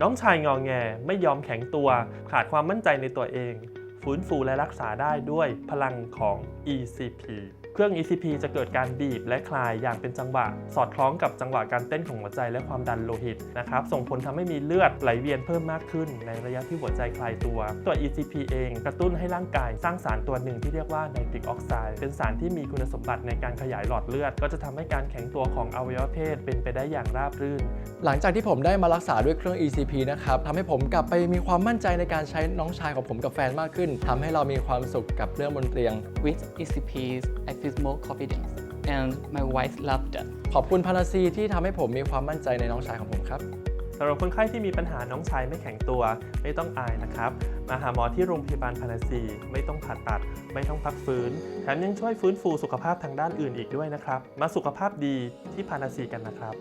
น้องชายงองแงไม่ยอมแข็งตัว ขาดความมั่นใจในตัวเอง ฟื้นฟูและรักษาได้ด้วยพลังของ ECP เครื่อง ECP จะเกิดการบีบและคลายอย่างเป็นจังหวะ สอดคล้องกับจังหวะการเต้นของหัวใจและความดันโลหิตนะครับ ส่งผลทำให้มีเลือดไหลเวียนเพิ่มมากขึ้น ในระยะที่หัวใจคลายตัว ตัว ECP เองกระตุ้นให้ร่างกายสร้างสารตัวหนึ่งที่เรียกว่าไนตริกออกไซด์เป็นสารที่มีคุณสมบัติในการขยายหลอดเลือด ก็จะทำให้การแข็งตัวของอวัยวะเพศเป็นไปได้อย่างราบรื่น หลังจากที่ผมได้มารักษาด้วยเครื่อง ECP นะครับทำให้ผมกลับไปมีความมั่นใจในการใช้น้องชายของผมกับแฟนมากขึ้นทำให้เรามีความสุขกับเรื่องบนเตียง With ECPs, I feel more confidence, and my wife loved that. ขอบคุณพาราซีที่ทำให้ผมมีความมั่นใจในน้องชายของผมครับสำหรับคนไข้ที่มีปัญหาน้องชายไม่แข็งตัว ไม่ต้องอายนะครับ มาหาหมอที่โรงพยาบาลพาราซี ไม่ต้องผ่าตัด ไม่ต้องพักฟื้น แถมยังช่วยฟื้นฟูสุขภาพทางด้านอื่นอีกด้วยนะครับ มาสุขภาพดีที่พาราซีกันนะครับ